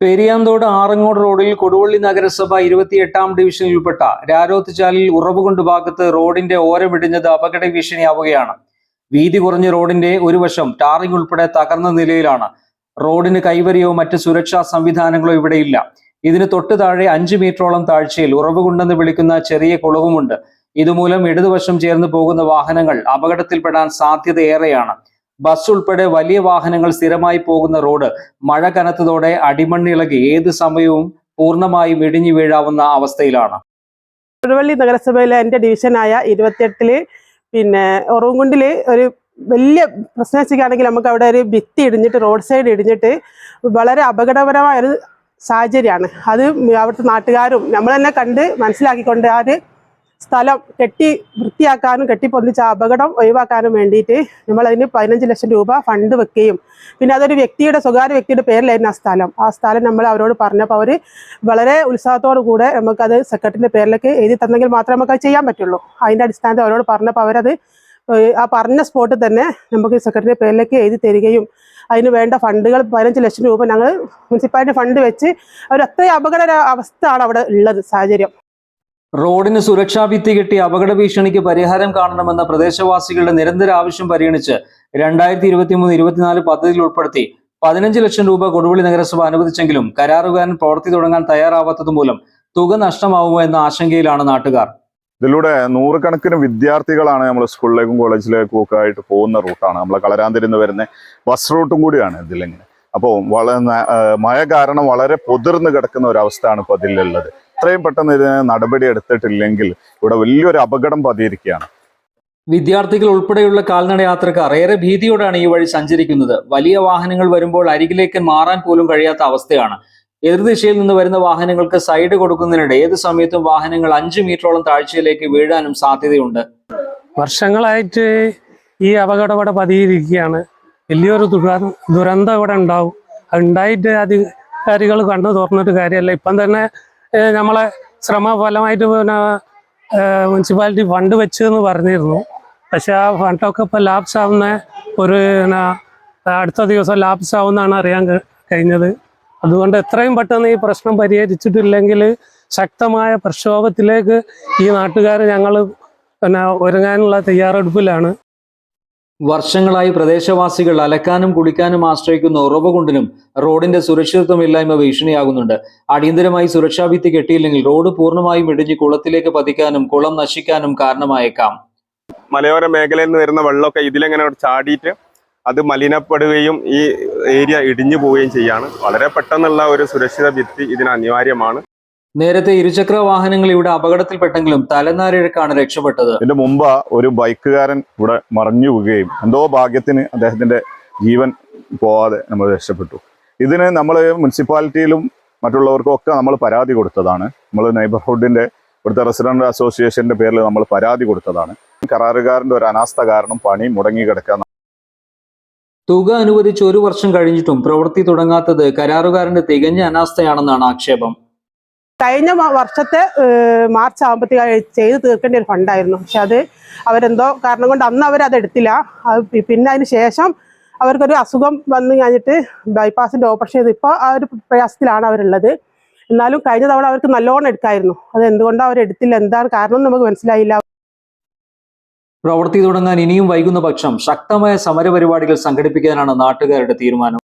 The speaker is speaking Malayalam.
പെരിയാന്തോട് ആറങ്ങോട് റോഡിൽ കൊടുവള്ളി നഗരസഭ ഇരുപത്തിയെട്ടാം ഡിവിഷനിൽ ഉൾപ്പെട്ട രാരോത്തുചാലിൽ ഉറവുകൊണ്ട് ഭാഗത്ത് റോഡിന്റെ ഓരം ഇടിഞ്ഞത് അപകട ഭീഷണിയാവുകയാണ്. വീതി കുറഞ്ഞ റോഡിന്റെ ഒരു വശം ടാറിംഗ് ഉൾപ്പെടെ തകർന്ന നിലയിലാണ്. റോഡിന് കൈവരിയോ മറ്റ് സുരക്ഷാ സംവിധാനങ്ങളോ ഇവിടെയില്ല. ഇതിന് തൊട്ട് താഴെ അഞ്ച് മീറ്ററോളം താഴ്ചയിൽ ഉറവുകുണ്ടെന്ന് വിളിക്കുന്ന ചെറിയ കുളവുമുണ്ട്. ഇതുമൂലം ഇടതുവശം ചേർന്ന് പോകുന്ന വാഹനങ്ങൾ അപകടത്തിൽപ്പെടാൻ സാധ്യത ഏറെയാണ് ബസ് ഉൾപ്പെടെ വലിയ വാഹനങ്ങൾ സ്ഥിരമായി പോകുന്ന റോഡ് മഴ കനത്തതോടെ അടിമണ്ണിളകി ഏത് സമയവും പൂർണമായും ഇടിഞ്ഞു വീഴാവുന്ന അവസ്ഥയിലാണ്. തിരുവള്ളി നഗരസഭയിലെ എന്റെ ഡിവിഷനായ ഇരുപത്തിയെട്ടിൽ പിന്നെ ഒറവുംകുണ്ടിൽ ഒരു വലിയ പ്രശ്നം വെച്ചിട്ടാണെങ്കിൽ നമുക്ക് അവിടെ ഒരു ഭിത്തി ഇടിഞ്ഞിട്ട് റോഡ് സൈഡ് ഇടിഞ്ഞിട്ട് വളരെ അപകടപരമായ ഒരു സാഹചര്യമാണ്. അത് അവിടുത്തെ നാട്ടുകാരും നമ്മൾ തന്നെ കണ്ട് മനസ്സിലാക്കിക്കൊണ്ട് ആ ഒരു സ്ഥലം കെട്ടി വൃത്തിയാക്കാനും കെട്ടിപ്പൊന്നിച്ച അപകടം ഒഴിവാക്കാനും വേണ്ടിയിട്ട് നമ്മൾ അതിന് പതിനഞ്ച് ലക്ഷം രൂപ ഫണ്ട് വെക്കുകയും. പിന്നെ അതൊരു വ്യക്തിയുടെ സ്വകാര്യ വ്യക്തിയുടെ പേരിലായിരുന്നു ആ സ്ഥലം. ആ സ്ഥലം നമ്മൾ അവരോട് പറഞ്ഞപ്പോൾ അവർ വളരെ ഉത്സാഹത്തോടു കൂടെ നമുക്കത് സെക്രട്ടറിന്റെ പേരിലേക്ക് എഴുതി തന്നെങ്കിൽ മാത്രമേ നമുക്ക് അത് ചെയ്യാൻ പറ്റുള്ളൂ. അതിന്റെ അടിസ്ഥാനത്തിൽ അവരോട് പറഞ്ഞപ്പോൾ അവരത് ആ പറഞ്ഞ സ്പോട്ടിൽ തന്നെ നമുക്ക് സെക്രട്ടറിയുടെ പേരിലേക്ക് എഴുതി തരികയും അതിന് വേണ്ട ഫണ്ടുകൾ പതിനഞ്ച് ലക്ഷം രൂപ ഞങ്ങൾ മുനിസിപ്പാലിറ്റി ഫണ്ട് വെച്ച് അവർ അത്രയും അപകട അവസ്ഥയാണ് അവിടെ ഉള്ളത് സാഹചര്യം. റോഡിന് സുരക്ഷാ ഭിത്തി കെട്ടി അപകട ഭീഷണിക്ക് പരിഹാരം കാണണമെന്ന പ്രദേശവാസികളുടെ നിരന്തര ആവശ്യം പരിഗണിച്ച് രണ്ടായിരത്തി ഇരുപത്തി മൂന്ന് ഇരുപത്തിനാല് പദ്ധതിയിൽ ഉൾപ്പെടുത്തി പതിനഞ്ച് ലക്ഷം രൂപ കൊടുവള്ളി നഗരസഭ അനുവദിച്ചെങ്കിലും കരാറുകാരൻ പ്രവർത്തി തുടങ്ങാൻ തയ്യാറാവാത്തത് മൂലം തുക നഷ്ടമാവുമോ എന്ന ആശങ്കയിലാണ് നാട്ടുകാർ. ഇതിലൂടെ നൂറുകണക്കിന് വിദ്യാർത്ഥികളാണ് നമ്മൾ സ്കൂളിലേക്കും കോളേജിലേക്കും ഒക്കെ ആയിട്ട് പോകുന്ന റൂട്ടാണ്. നമ്മളെ കളരാന്തിരുന്ന് വരുന്ന ബസ് റൂട്ടും കൂടിയാണ് ഇതിലിങ്ങനെ. അപ്പോൾ വളരെ മഴ കാരണം വളരെ പൊതിർന്ന് കിടക്കുന്ന ഒരവസ്ഥയാണ് ഇപ്പോൾ അതിലുള്ളത് ഇത്രയും പെട്ടെന്ന് ഇതിന് നടപടി എടുത്തിട്ടില്ലെങ്കിൽ ഇവിടെ വലിയൊരു അപകടം പതിയിരിക്കുകയാണ്. വിദ്യാർത്ഥികൾ ഉൾപ്പെടെയുള്ള കാൽനട യാത്രക്കാർ ഏറെ ഭീതിയോടാണ് ഈ വഴി സഞ്ചരിക്കുന്നത്. വലിയ വാഹനങ്ങൾ വരുമ്പോൾ അരികിലേക്ക് മാറാൻ പോലും കഴിയാത്ത അവസ്ഥയാണ്. എതിർദിശയിൽ നിന്ന് വരുന്ന വാഹനങ്ങൾക്ക് സൈഡ് കൊടുക്കുന്നതിനിടെ ഏത് സമയത്തും വാഹനങ്ങൾ അഞ്ചു മീറ്ററോളം താഴ്ചയിലേക്ക് വീഴാനും സാധ്യതയുണ്ട്. വർഷങ്ങളായിട്ട് ഈ അപകടം ഇവിടെ പതിയിരിക്കുകയാണ്. വലിയൊരു ദുര- ദുരന്തം ഇവിടെ ഉണ്ടാവും. അത് ഉണ്ടായിട്ട് അധികാരികൾ കണ്ണു തുറന്നിട്ട് കാര്യമല്ല. ഇപ്പം തന്നെ നമ്മളെ ശ്രമഫലമായിട്ട് പിന്നെ മുനിസിപ്പാലിറ്റി ഫണ്ട് വെച്ചു എന്ന് പറഞ്ഞിരുന്നു. പക്ഷെ ആ ഫണ്ടൊക്കെ ഇപ്പം ലാപ്സ് ആവുന്ന ഒരു അടുത്ത ദിവസം ലാപ്സ് ആവുമെന്നാണ് അറിയാൻ കഴിഞ്ഞത്. അതുകൊണ്ട് എത്രയും പെട്ടെന്ന് ഈ പ്രശ്നം പരിഹരിച്ചിട്ടില്ലെങ്കിൽ ശക്തമായ പ്രക്ഷോഭത്തിലേക്ക് ഈ നാട്ടുകാർ ഞങ്ങൾ പിന്നെ ഒരുങ്ങാനുള്ള തയ്യാറെടുപ്പിലാണ്. വർഷങ്ങളായി പ്രദേശവാസികൾ അലക്കാനും കുളിക്കാനും ആശ്രയിക്കുന്ന ഉറവുകൊണ്ടിനും റോഡിന്റെ സുരക്ഷിതത്വമില്ലായ്മ ഭീഷണിയാകുന്നുണ്ട്. അടിയന്തരമായി സുരക്ഷാ ഭിത്തി കെട്ടിയില്ലെങ്കിൽ റോഡ് പൂർണമായും ഇടിഞ്ഞ് കുളത്തിലേക്ക് പതിക്കാനും കുളം നശിക്കാനും കാരണമായേക്കാം. മലയോര മേഖലയിൽ നിന്ന് വരുന്ന വെള്ളമൊക്കെ ഇതിലെങ്ങനെ ചാടിയിട്ട് അത് മലിനപ്പെടുകയും ഈ ഏരിയ ഇടിഞ്ഞു പോവുകയും ചെയ്യാണ്. വളരെ പെട്ടെന്നുള്ള ഒരു സുരക്ഷിത ഭിത്തി ഇതിന് അനിവാര്യമാണ്. നേരത്തെ ഇരുചക്ര വാഹനങ്ങൾ ഇവിടെ അപകടത്തിൽപ്പെട്ടെങ്കിലും തലനാരിഴക്കാണ് രക്ഷപ്പെട്ടത്. ഇതിന്റെ മുമ്പ് ഒരു ബൈക്കുകാരൻ ഇവിടെ മറിഞ്ഞു വീഴുകയും എന്തോ ഭാഗ്യത്തിന് അദ്ദേഹത്തിന്റെ ജീവൻ പോവാതെ നമ്മൾ രക്ഷപ്പെട്ടു. ഇതിന് നമ്മൾ മുനിസിപ്പാലിറ്റിയിലും മറ്റുള്ളവർക്കും ഒക്കെ നമ്മൾ പരാതി കൊടുത്തതാണ്. നമ്മൾ നെയ്ബർഹുഡിന്റെ ഇവിടുത്തെ റെസിഡന്റ് അസോസിയേഷന്റെ പേരിൽ നമ്മൾ പരാതി കൊടുത്തതാണ്. കരാറുകാരന്റെ ഒരു അനാസ്ഥ കാരണം പണി മുടങ്ങി കിടക്കാൻ തുക അനുവദിച്ച് ഒരു വർഷം കഴിഞ്ഞിട്ടും പ്രവൃത്തി തുടങ്ങാത്തത് കരാറുകാരന്റെ തികഞ്ഞ അനാസ്ഥയാണെന്നാണ് ആക്ഷേപം. കഴിഞ്ഞ വർഷത്തെ മാർച്ച് ആകുമ്പോഴത്തേക്ക് ചെയ്ത് തീർക്കേണ്ട ഒരു ഫണ്ടായിരുന്നു. പക്ഷെ അത് അവരെന്തോ കാരണം കൊണ്ട് അന്ന് അവരത് എടുത്തില്ല. പിന്നെ അതിന് ശേഷം അവർക്കൊരു അസുഖം വന്നു കഴിഞ്ഞിട്ട് ബൈപ്പാസിന്റെ ഓപ്പറേഷൻ ചെയ്ത് ഇപ്പോൾ ആ ഒരു പ്രയാസത്തിലാണ് അവരുള്ളത്. എന്നാലും കഴിഞ്ഞ തവണ അവർക്ക് നല്ലോണം എടുക്കായിരുന്നു. അത് എന്തുകൊണ്ടാണ് അവർ എടുത്തില്ല? എന്താണ് കാരണം നമുക്ക് മനസ്സിലായില്ല. പ്രവൃത്തി തുടങ്ങാൻ ഇനിയും വൈകുന്ന പക്ഷം ശക്തമായ സമരപരിപാടികൾ സംഘടിപ്പിക്കാനാണ് നാട്ടുകാരുടെ തീരുമാനം.